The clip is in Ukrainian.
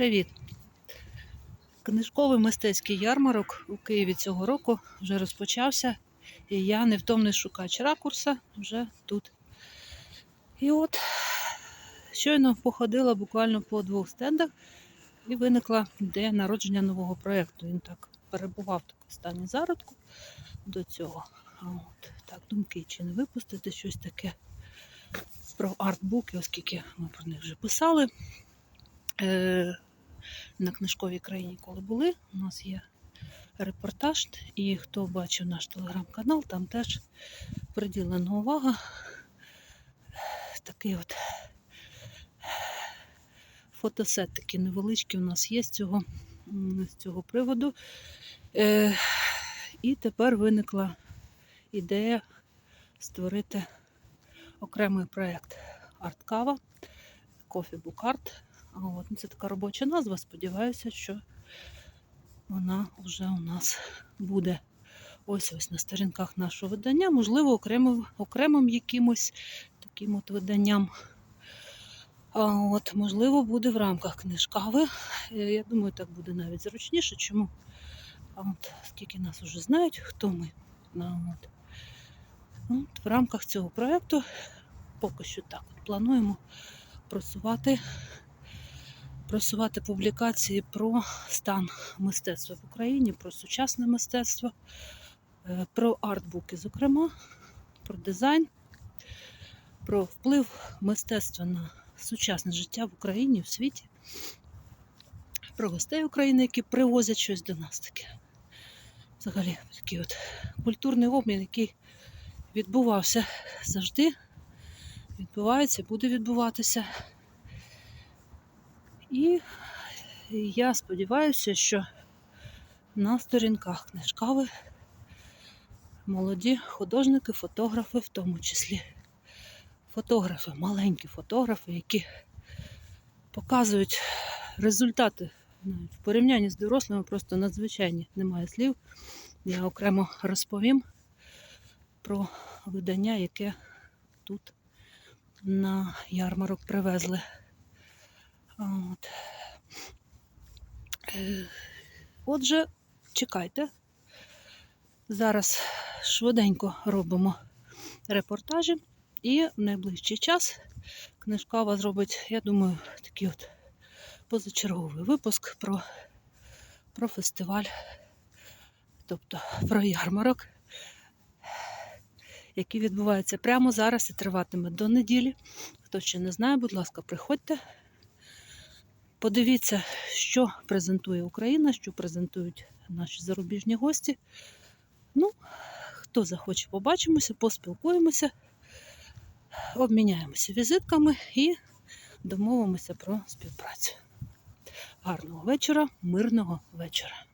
Привіт! Книжковий мистецький ярмарок у Києві цього року вже розпочався, і я невтомний шукач ракурса вже тут. І от щойно походила буквально по двох стендах і виникла ідея народження нового проєкту. Він так перебував так в стані зародку до цього. От так, думки, чи не випустити щось таке про артбуки, оскільки ми про них вже писали. На книжковій країні, коли були, у нас є репортаж, і хто бачив наш телеграм-канал, там теж приділена увага. Такий от фотосет такий невеличкий у нас є з цього, з цього приводу. Е, і тепер виникла ідея створити окремий проєкт Арткава, Coffee Book. От, ну, це така робоча назва. Сподіваюся, що вона вже у нас буде ось ось на сторінках нашого видання, можливо, окремим, окремим якимось таким от виданням. А от, можливо, буде в рамках книжкави. Е, Я думаю, так буде навіть зручніше. Чому? А от скільки нас вже знають, хто ми. А от. От, в рамках цього проєкту поки що так от плануємо просувати просувати публікації про стан мистецтва в Україні, про сучасне мистецтво, е, про артбуки, зокрема, про дизайн, про вплив мистецтва на сучасне життя в Україні, в світі, про гостей України, які привозять щось до нас таке. Взагалі, такий от культурний обмін, який відбувався завжди, відбувається, буде відбуватися. І я сподіваюся, що на сторінках книжкави молоді художники, фотографи, в тому числі фотографи, маленькі фотографи, які показують результати навіть в порівнянні з дорослими, просто надзвичайні, немає слів. Я окремо розповім про видання, яке тут на ярмарок привезли. От. Е, Отже, чекайте. Зараз швиденько робимо репортажі, і в найближчий час книжкава зробить, я думаю, такий от позачерговий випуск про, про фестиваль, тобто про ярмарок, який відбувається прямо зараз і триватиме до неділі. Хто ще не знає, будь ласка, приходьте. Подивіться, що презентує Україна, що презентують наші зарубіжні гості. Ну, хто захоче, побачимося, поспілкуємося, обміняємося візитками і домовимося про співпрацю. Гарного вечора, мирного вечора.